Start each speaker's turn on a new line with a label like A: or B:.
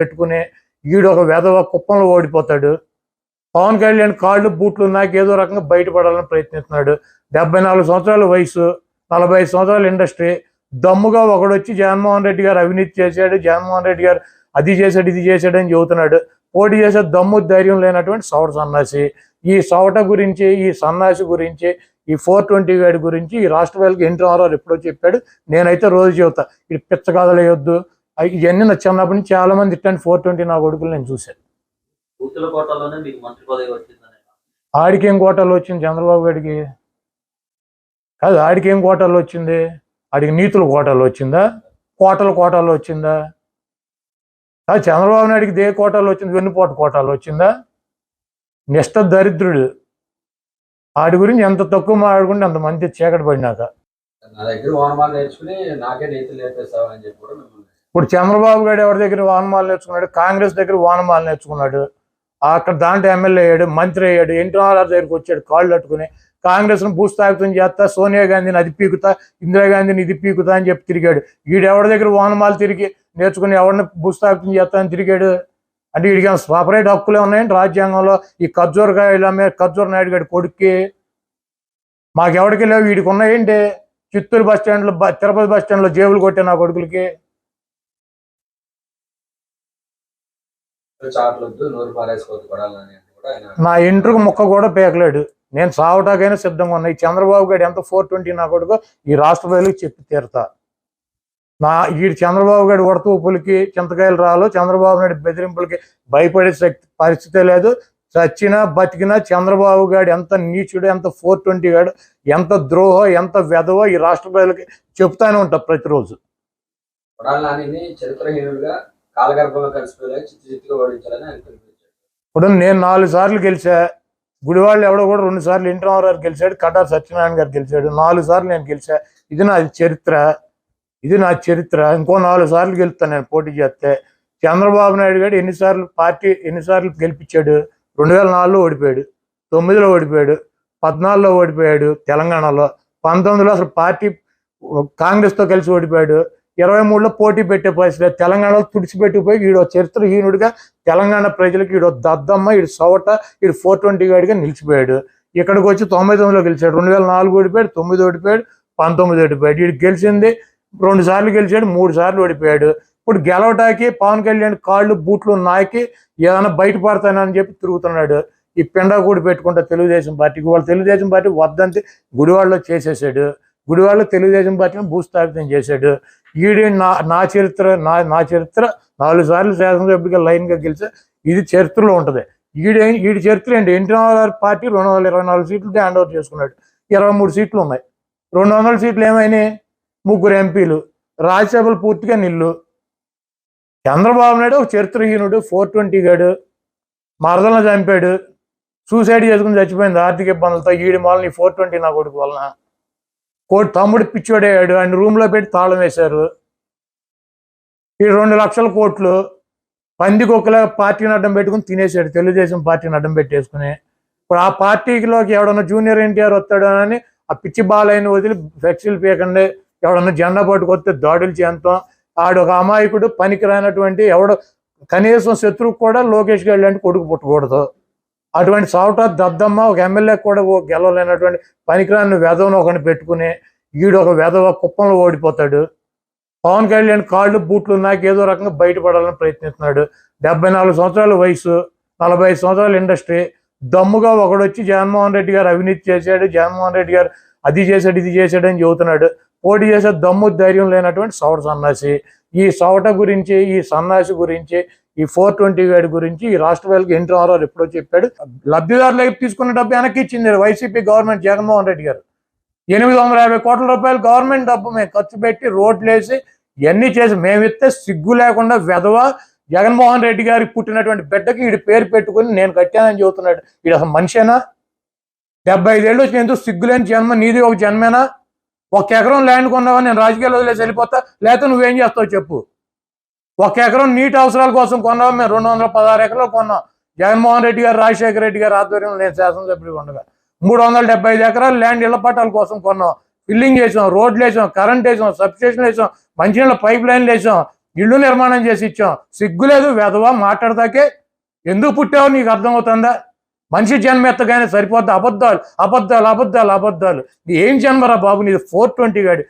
A: పెట్టుకుని ఈడు ఒక వెధవ కుప్పంలో ఓడిపోతాడు. పవన్ కళ్యాణ్ కాళ్ళు బూట్లు నాకు ఏదో రకంగా బయటపడాలని ప్రయత్నిస్తున్నాడు. డెబ్బై నాలుగు సంవత్సరాల వయసు నలభై ఐదు సంవత్సరాల ఇండస్ట్రీ. దమ్ముగా ఒకడు వచ్చి జగన్మోహన్ రెడ్డి గారు అవినీతి చేశాడు జగన్మోహన్ రెడ్డి గారు అది చేశాడు ఇది చేశాడు అని చెబుతున్నాడు. పోటీ చేసే దమ్ము ధైర్యం లేనటువంటి సౌట సన్నాసి. ఈ సౌట గురించి ఈ సన్నాసి గురించి ఈ ఫోర్ ట్వంటీ గైడ్ గురించి ఈ రాష్ట్ర వాళ్ళకి ఎన్టీ రామారావు ఎప్పుడో చెప్పాడు. నేనైతే రోజు చెబుతా ఇది పిచ్చ కథలు వేయొద్దు ఇవన్నీ నా చిన్నప్పటి నుంచి చాలా మంది ఇట్లాంటి ఫోర్ ట్వంటీ నా కొడుకులు నేను చూశాను. ఆడికి ఏం కోటలు వచ్చింది చంద్రబాబు గారికి? కాదు ఆడికి ఏం కోటలు వచ్చింది? ఆడికి నీతుల కోటలు వచ్చిందా? కోటల కోటలు వచ్చిందా? కాదు చంద్రబాబు నాయుడికి దే కోటలు వచ్చింది వెన్నుపోట కోటలు వచ్చిందా? నిష్ట దరిద్రుడు. ఆడి గురించి ఎంత తక్కువ మాట్లాడుకుంటే అంత మంది చీకటి పడినాక.
B: నా దగ్గర నేర్చుకుని నాకే నీతులు నేర్పిస్తావు అని చెప్పి కూడా
A: ఇప్పుడు చంద్రబాబు గారు ఎవరి దగ్గర వానమాలు నేర్చుకున్నాడు? కాంగ్రెస్ దగ్గర వానమాలు నేర్చుకున్నాడు. అక్కడ దాంట్లో ఎమ్మెల్యే అయ్యాడు మంత్రి అయ్యాడు ఎన్టీ రామారావు దగ్గరికి వచ్చాడు కాళ్ళు పట్టుకుని కాంగ్రెస్ను భూస్థాపితం చేస్తా సోనియా గాంధీని అది పీకుతా ఇందిరాగాంధీని ఇది పీకుతా అని చెప్పి తిరిగాడు. వీడు ఎవరి దగ్గర వానమాలు తిరిగి నేర్చుకుని ఎవరిని భూస్థాపితం చేస్తా అని తిరిగాడు? అంటే వీడికి సపరేట్ హక్కులే ఉన్నాయండి రాజ్యాంగంలో? ఈ ఖర్జూరకాయలు అమ్మే ఖర్జూర నాయుడు గారి కొడుక్కి? మాకెవడికి లేవు వీడికి ఉన్నాయండి చిత్తూరు బస్ స్టాండ్లో తిరుపతి బస్ స్టాండ్లో జేబులు కొట్టే నా కొడుకులకి?
B: చాట్లు వద్దు నూరు పారేసుకోవద్దు కొడాలని అని కూడా ఆయన
A: నా ఇంట్రుకు ముక్క కూడా పేకలేడు. నేను సావటాకైనా సిద్ధంగా ఉన్నా. ఈ చంద్రబాబు గారు ఎంత ఫోర్ ట్వంటీ నా కొడుకు ఈ రాష్ట్ర ప్రజలకు చెప్పి తీరుతా. నా ఈ చంద్రబాబు గారి ఉడత ఊపులకి చింతకాయలు రాలు చంద్రబాబు నాయుడు బెదిరింపులకి భయపడే శక్తి పరిస్థితే లేదు. చచ్చినా బతికినా చంద్రబాబు గారు ఎంత నీచుడు ఎంత ఫోర్ ట్వంటీ గాడు ఎంత ద్రోహ ఎంత వెధవో ఈ రాష్ట్ర ప్రజలకి చెప్తానే ఉంటా ప్రతిరోజు.
B: చరిత్రహీనుడిగా కాలగర్భంగా కలిసిపోయేలా చిత్తు చిత్తుగా ఓడించాలని ఆయన పిలిపించాడు
A: ఇప్పుడు నేను నాలుగు సార్లు గెలిచా. గుడివాళ్ళు ఎవడో కూడా రెండు సార్లు ఇంటి గారు గెలిచాడు కటార్ సత్యనారాయణ గారు గెలిచాడు. నాలుగు సార్లు నేను గెలిచా. ఇది నా చరిత్ర. ఇది నా చరిత్ర. ఇంకో నాలుగు సార్లు గెలుస్తాను నేను పోటీ చేస్తే. చంద్రబాబు నాయుడు గారు ఎన్నిసార్లు పార్టీ ఎన్నిసార్లు గెలిపించాడు? రెండు వేల నాలుగులో ఓడిపోయాడు. తొమ్మిదిలో ఓడిపోయాడు. పద్నాలుగులో ఓడిపోయాడు తెలంగాణలో. పంతొమ్మిదిలో అసలు పార్టీ కాంగ్రెస్తో కలిసి ఓడిపోయాడు. ఇరవై మూడులో పోటీ పెట్టే పరిస్థితి తెలంగాణలో తుడిచిపెట్టిపోయి ఈడో చరిత్రహీనుడిగా తెలంగాణ ప్రజలకు ఈడో దద్దమ్మ ఈడు సవట ఈడు ఫోర్ ట్వంటీ గాడిగా నిలిచిపోయాడు. ఇక్కడికి వచ్చి తొంభై తొమ్మిదిలో గెలిచాడు. రెండు వేల నాలుగు ఓడిపోయాడు తొమ్మిది ఓడిపోయాడు పంతొమ్మిది ఓడిపోయాడు. వీడు గెలిచింది రెండు సార్లు గెలిచాడు మూడు సార్లు ఓడిపోయాడు. ఇప్పుడు గెలవటానికి పవన్ కళ్యాణ్ కాళ్ళు బూట్లు నాకి ఏదైనా బయటపడతానని చెప్పి తిరుగుతున్నాడు. ఈ పిండాకూడి పెట్టుకుంటా తెలుగుదేశం పార్టీకి వాళ్ళు తెలుగుదేశం పార్టీ వద్దంతే గుడివాడలో చేసేసాడు. గుడివాళ్ళు తెలుగుదేశం పార్టీని భూస్థాపితం చేశాడు. ఈడీ నా నా చరిత్ర నా నా చరిత్ర నాలుగు సార్లు శాసనసభ్యుడిగా లైన్గా గెలిచి ఇది చరిత్రలో ఉంటుంది. ఈడి ఈడి చరిత్ర ఏంటి? ఎన్టీ పార్టీ రెండు వందల ఇరవై నాలుగు సీట్లు హ్యాండ్ ఓవర్ చేసుకున్నాడు. ఇరవై మూడు సీట్లు ఉన్నాయి. రెండు వందల సీట్లు ఏమైనాయి? ముగ్గురు ఎంపీలు. రాజ్యసభలు పూర్తిగా నిల్లు. చంద్రబాబు నాయుడు ఒక చరిత్రహీనుడు ఫోర్ ట్వంటీ గాడు. మరదలను చంపాడు. సూసైడ్ చేసుకుని చచ్చిపోయింది. ఆర్థిక ఇబ్బందులతో ఈడి మాలని ఫోర్ ట్వంటీ నా కొడుకు వలన. కోటి తమ్ముడు పిచ్చోడయ్యాడు ఆయన రూమ్లో పెట్టి తాళం వేశారు. ఈ రెండు లక్షల కోట్లు పందికొక్కలా పార్టీని అడ్డం పెట్టుకుని తినేసాడు తెలుగుదేశం పార్టీని అడ్డం పెట్టేసుకుని. ఇప్పుడు ఆ పార్టీలోకి ఎవడన్నా జూనియర్ ఎన్టీఆర్ వస్తాడు అని ఆ పిచ్చి బాలయ్యని వదిలి ఫ్లెక్సీలు పీకండి ఎవడన్నా జెండా పట్టుకొస్తే దాడులు చేస్తాం. ఆడు ఒక అమాయకుడు పనికి రానటువంటి కనీసం శత్రువు కూడా లోకేష్ గారు లాంటి కొడుకు పుట్టకూడదు. అటువంటి సాఫ్ట్ దద్దమ్మ ఒక ఎమ్మెల్యే కూడా ఓ గెలవలేనటువంటి పనికిరాని వెధవను ఒకని పెట్టుకుని ఈడు ఒక వెధవ కుప్పంలో ఓడిపోతాడు. పవన్ కళ్యాణ్ కాళ్ళు బూట్లు నాకు ఏదో రకంగా బయటపడాలని ప్రయత్నిస్తున్నాడు. డెబ్బై నాలుగు సంవత్సరాల వయసు నలభై ఐదు సంవత్సరాల ఇండస్ట్రీ. దమ్ముగా ఒకడు వచ్చి జగన్మోహన్ రెడ్డి గారు అవినీతి చేశాడు జగన్మోహన్ రెడ్డి గారు అది చేశాడు ఇది చేశాడు అని చెబుతున్నాడు. పోటీ చేసే దమ్ము ధైర్యం లేనటువంటి సౌట సన్నాసి. ఈ సౌట గురించి ఈ సన్నాసి గురించి ఈ ఫోర్ ట్వంటీ గైడ్ గురించి ఈ రాష్ట్ర ప్రజలకు ఎన్టీ రామారావు ఎప్పుడో చెప్పాడు. లబ్ధిదారులకు తీసుకున్న డబ్బు వెనక్కి ఇచ్చింది వైసీపీ గవర్నమెంట్ జగన్మోహన్ రెడ్డి గారు. ఎనిమిది వందల యాభై కోట్ల రూపాయలు గవర్నమెంట్ డబ్బు మేము ఖర్చు పెట్టి రోడ్లు వేసి ఇవన్నీ చేసి మేమిస్తే సిగ్గు లేకుండా వెధవ జగన్మోహన్ రెడ్డి గారికి పుట్టినటువంటి బిడ్డకి వీడి పేరు పెట్టుకుని నేను కట్టానని చెబుతున్నాడు. వీడు అసలు మనిషేనా? డెబ్బై ఐదేళ్ళు వచ్చిన ఎందుకు సిగ్గులేని జన్మ? నీది ఒక జన్మేనా? ఒక ఎకరం ల్యాండ్ కొన్నావా? నేను రాజకీయాలు వదిలేసి వెళ్ళిపోతా. లేకపోతే నువ్వేం చేస్తావు చెప్పు. ఒక ఎకరం నీటి అవసరాల కోసం కొన్నాం మేము రెండు వందల పదహారు ఎకరాలు కొన్నాం. జగన్మోహన్ రెడ్డి గారు రాజశేఖర రెడ్డి గారు ఆధ్వర్యంలో నేను శాసనసభ్యుడిగా ఉండగా. మూడు వందల డెబ్బై ఐదు ఎకరాలు ల్యాండ్ ఇళ్ళ పట్టాల కోసం కొన్నాం. ఫిల్లింగ్ చేసాం రోడ్లు వేసాం కరెంట్ వేసాం సబ్స్టేషన్ వేసాం మంచినీళ్ళ పైప్ లైన్లు వేసాం ఇల్లు నిర్మాణం చేసి ఇచ్చాం. సిగ్గులేదు వెధవా మాట్లాడదాకే ఎందుకు పుట్టావు నీకు అర్థమవుతుందా? మనిషి జన్మ ఎత్తగానే సరిపోద్ది? అబద్ధాలు అబద్ధాలు అబద్ధాలు అబద్ధాలు. ఏం జన్మరా బాబు నీది? ఫోర్ ట్వంటీ గాడి.